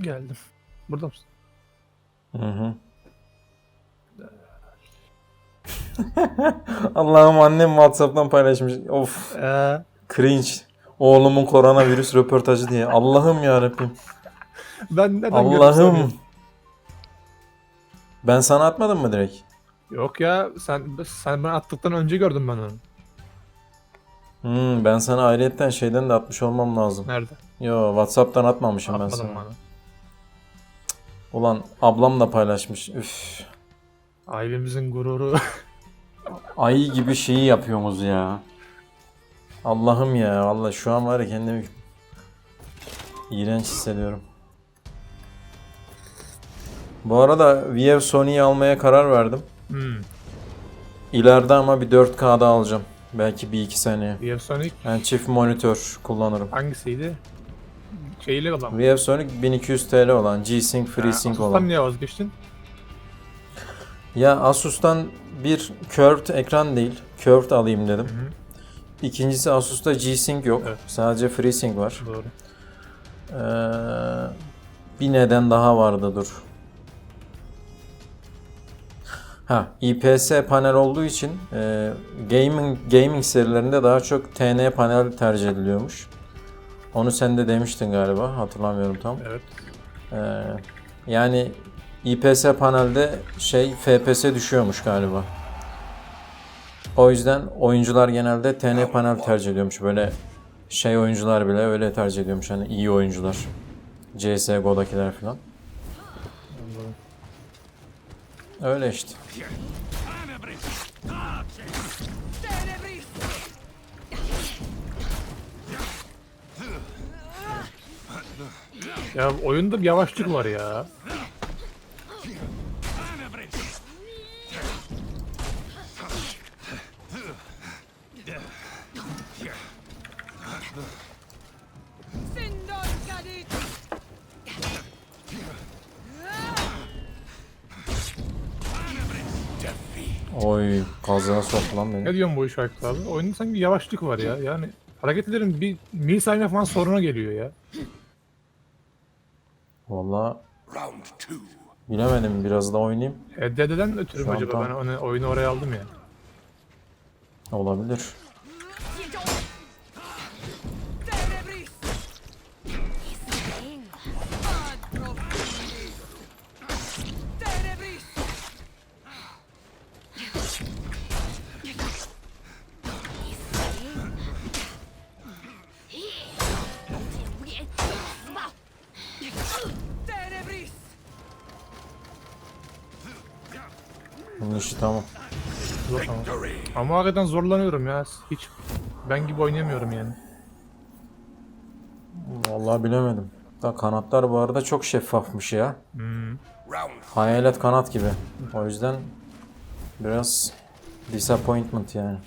Geldim. Burada mısın? Hı hı. Allah'ım annem Whatsapp'tan paylaşmış. Of Ee, cringe. Oğlumun koronavirüs röportajı diye. Allah'ım ya Rabbim. ben neden Allah'ım. Ben sana atmadım mı direkt? Yok ya sen sen bana attıktan önce gördüm ben onu. Hmm, ben sana ayrıyetten şeyden de atmış olmam lazım. Nerede? Yo Whatsapp'tan atmamışım ben sana. bana. Ulan ablam da paylaşmış. Üf. Ailemizin gururu. Ayı gibi şeyi yapıyorsunuz ya. Allah'ım ya. Vallahi şu an var ya kendimi iğrenç hissediyorum. Bu arada VF Sony'yi almaya karar verdim. hmm. İleride ama bir 4K'da alacağım. Belki bir iki seneye. VF Sonic Yani çift monitör kullanırım. hangisiydi? Şeyli olan. VF Sonic 1200 TL olan, G-Sync, FreeSync olan. Asus'tan niye vazgeçtin? Ya Asus'tan bir curved ekran değil, curved alayım dedim. Hı hı. İkincisi Asus'ta G-Sync yok. Evet. Sadece FreeSync var. Doğru. Ee, bir neden daha vardı dur. Ha, IPS panel olduğu için e, gaming gaming serilerinde daha çok TN panel tercih ediliyormuş. Onu sen de demiştin galiba, hatırlamıyorum tam. Evet. Ee, yani IPS panelde şey FPS düşüyormuş galiba. O yüzden oyuncular genelde TN panel tercih ediyormuş. Böyle şey oyuncular bile öyle tercih ediyormuş. Hani iyi oyuncular. CSGO'dakiler falan. Öyle işte. Ya oyunda bir yavaşlık var ya. Oy kazığa soktu lan Ne beni. diyorsun bu iş Aykut abi? Oyunda sanki bir yavaşlık var ya. Yani hareketlerin bir milisaniye falan soruna geliyor ya. Valla bilemedim biraz daha oynayayım. HDD'den ötürü mü Şu acaba tam- ben onu, oyunu oraya aldım ya. Olabilir. Ama hakikaten zorlanıyorum ya. Hiç ben gibi oynayamıyorum yani. Vallahi bilemedim. Da kanatlar bu arada çok şeffafmış ya. Hmm. Hayalet kanat gibi. O yüzden biraz disappointment yani.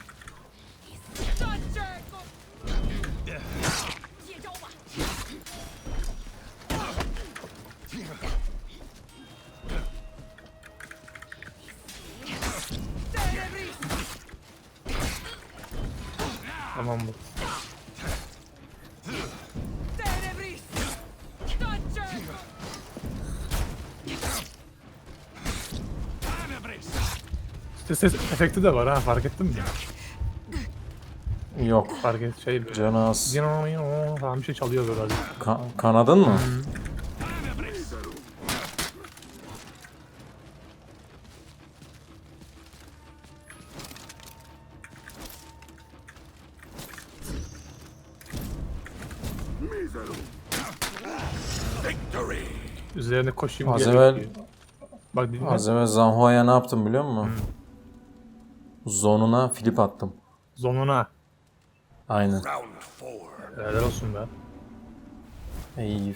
Tamam bu. İşte ses efekti de var ha fark ettin mi? Yok. Fark et şey böyle. Canı az. falan bir şey çalıyor böyle. Ka- kanadın mı? Üzerine koşayım Az diye evvel- bekliyor. Bak dinle. Az evvel Zanhoa'ya ne yaptım biliyor musun? Zonuna flip attım. Zonuna. Aynen. Round four. Helal olsun be. İyi.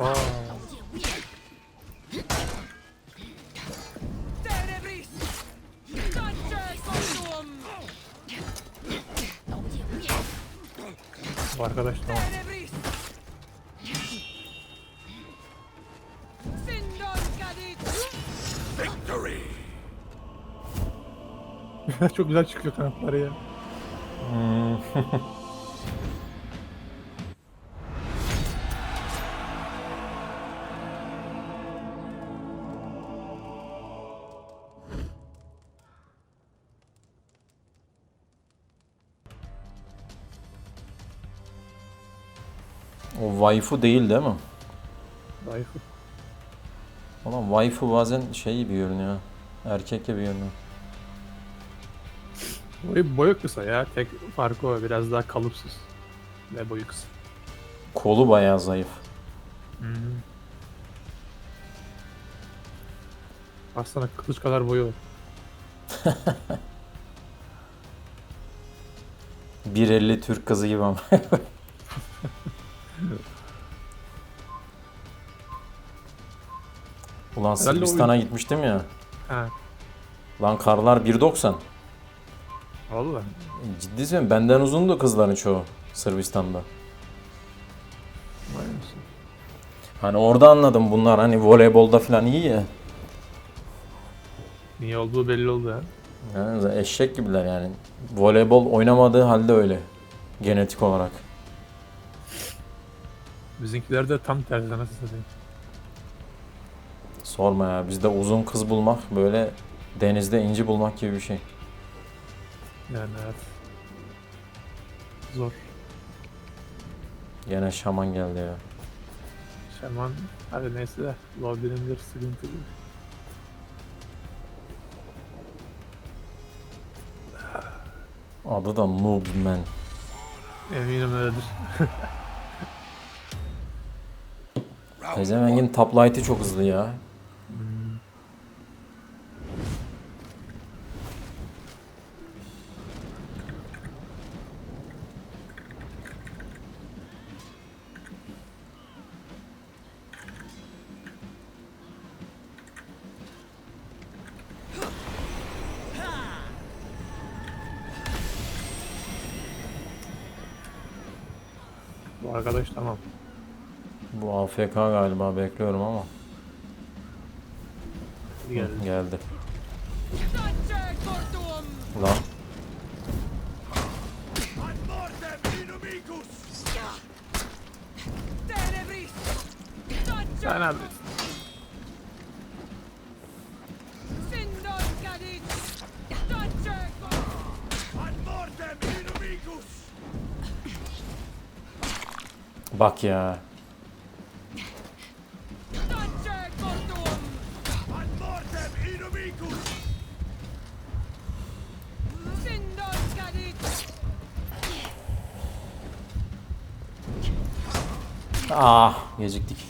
Aa. Arkadaş tamam. Çok güzel çıkıyor kanatları ya. O waifu değil değil mi? Zayıf. Ulan waifu bazen şey gibi görünüyor. Erkek gibi görünüyor. Boyu, boyu kısa ya. Tek farkı o. Biraz daha kalıpsız. Ve boyu kısa. Kolu bayağı zayıf. Aslında kılıç kadar boyu var. 1.50 Türk kızı gibi ama. Ulan Sırbistan'a gitmiştim ya. Ha. Lan karlar 1.90. Valla. Ciddi söylüyorum benden uzundu kızların çoğu Sırbistan'da. Vay mısın? Hani orada anladım bunlar hani voleybolda falan iyi ya. Niye olduğu belli oldu ya. Yani eşek gibiler yani. Voleybol oynamadığı halde öyle. Genetik olarak. Bizimkiler de tam tersi nasıl satayım. Sorma ya bizde uzun kız bulmak böyle denizde inci bulmak gibi bir şey. Yani evet. Zor. Gene şaman geldi ya. Şaman hadi neyse de lobinin bir sıkıntı değil. Adı da Noob Man. Eminim öyledir. Pezevengin top light'i çok hızlı ya. Arkadaş tamam. Bu AFK galiba bekliyorum ama. Geldi. Geldi. Lan Sen abi. Bak ya. Ah, yazık değil.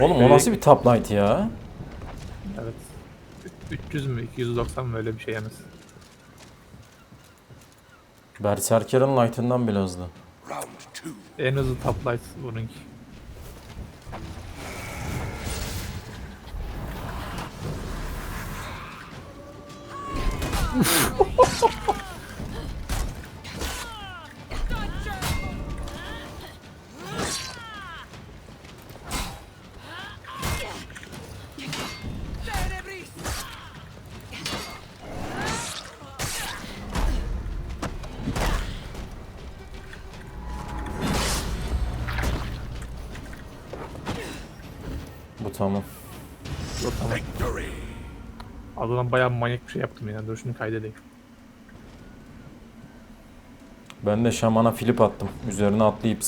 Oğlum o nasıl bir top light ya? Evet. 300 mü? 290 mı öyle bir şey yalnız. Berserker'ın light'ından bile hızlı. En hızlı top light bununki. Dodge! Tamam. Yok tamam. Adadan bayağı manyak bir şey yaptım ya. Dur şunu kaydedeyim. Ben de şamana flip attım. Üzerine atlayıp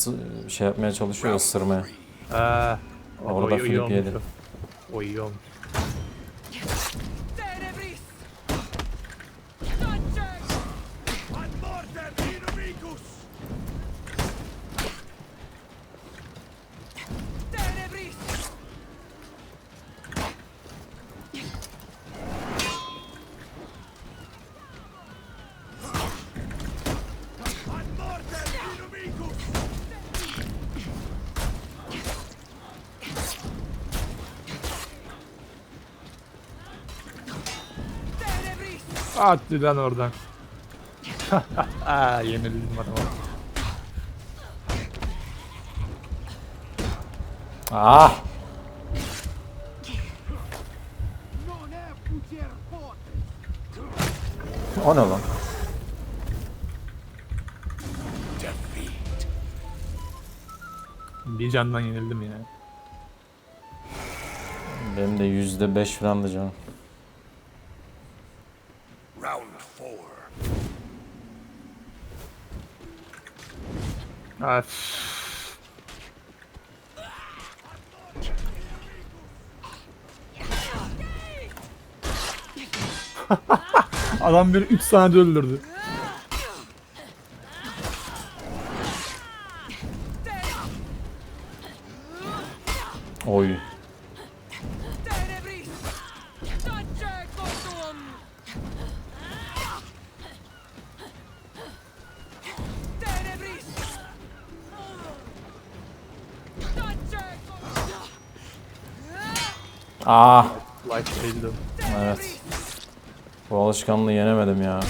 şey yapmaya çalışıyor ısırmaya. Aa, o- Orada o flip yedi. O iyi olmuş. Hadi lan oradan. Yenildim adama. Ah! O ne lan? Bir candan yenildim ya. Benim de yüzde beş falandı canım. Ah, Adam beni 3 saniyede öldürdü. Ah! Life değildi. Evet. Bu alışkanlığı yenemedim ya.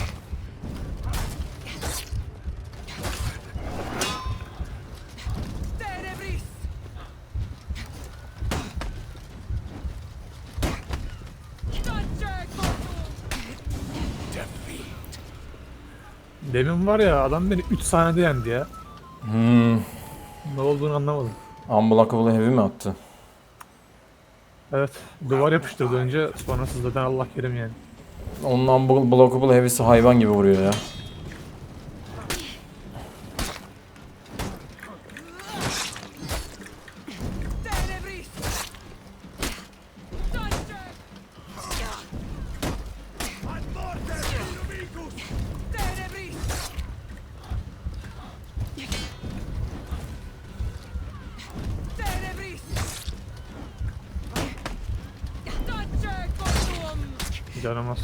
Demin var ya adam beni 3 saniyede yendi ya. Hmm. Ne olduğunu anlamadım. Unblockable Heavy mi attı? Evet duvar yapıştırdı önce sonrası zaten Allah kerim yani. Onun Unblockable Heavy'si hayvan gibi vuruyor ya. Canım az.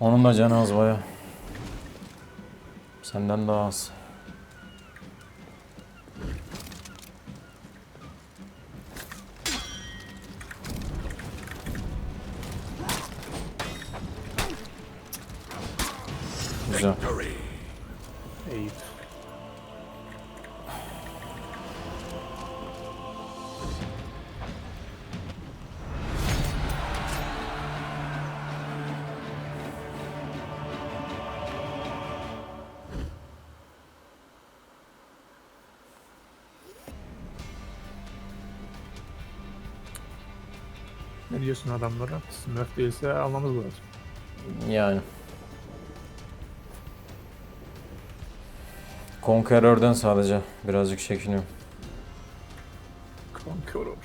Onun da canı az baya. Senden daha az. Ne diyorsun adamlara? Smurf değilse almamız lazım. Yani. Conqueror'dan sadece birazcık çekiniyorum. Conqueror.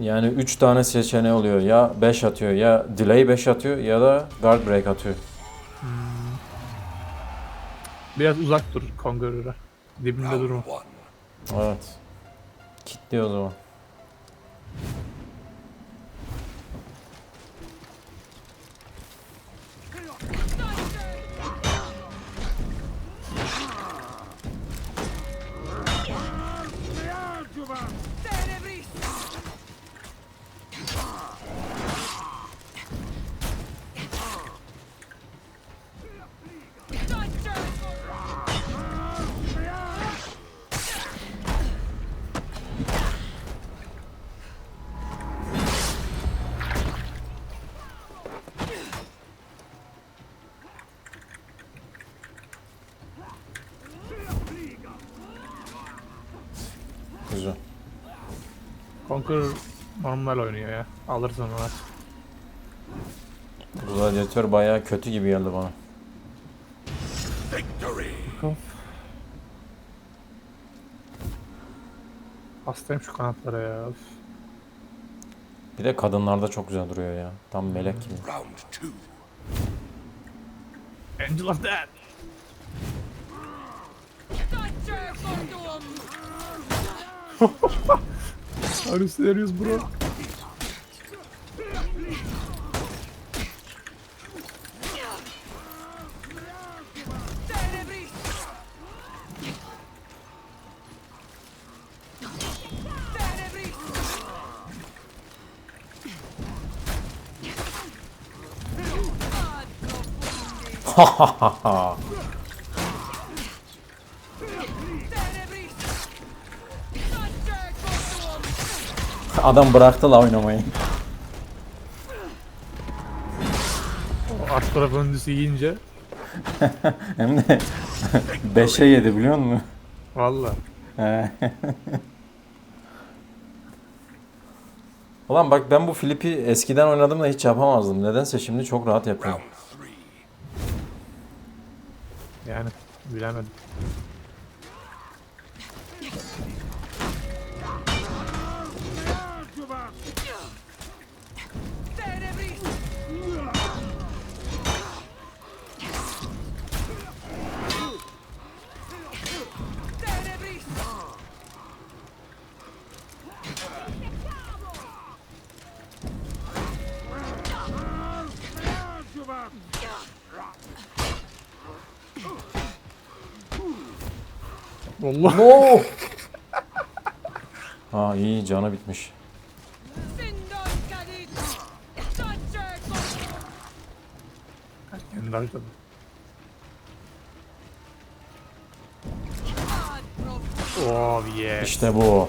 Yani 3 tane seçeneği oluyor. Ya 5 atıyor ya delay 5 atıyor ya da guard break atıyor. Biraz uzak dur Conqueror'a. Dibinde durma. Evet. Kitli o zaman. Conqueror normal oynuyor ya. Alırsın onu. Gladiator bayağı kötü gibi geldi bana. Victory. Hastayım şu kanatlara ya. Bir de kadınlarda çok güzel duruyor ya. Tam melek gibi. Round two. Angel of Death. Are you serious, bro? Ха-ха-ха-ха. Adam bıraktı la oynamayı. Aç taraf öndüsü yiyince. Hem de 5'e yedi biliyor musun? Valla. Ulan bak ben bu Filip'i eskiden oynadığımda hiç yapamazdım. Nedense şimdi çok rahat yapıyorum. Yani bilemedim. Allah. No! Ha iyi canı bitmiş. Sindon Kadit! Thunder Fortuum! Kendi harcadım. Ad Prof! Oh yeah. İşte bu.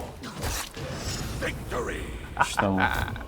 Victory! İşte bu.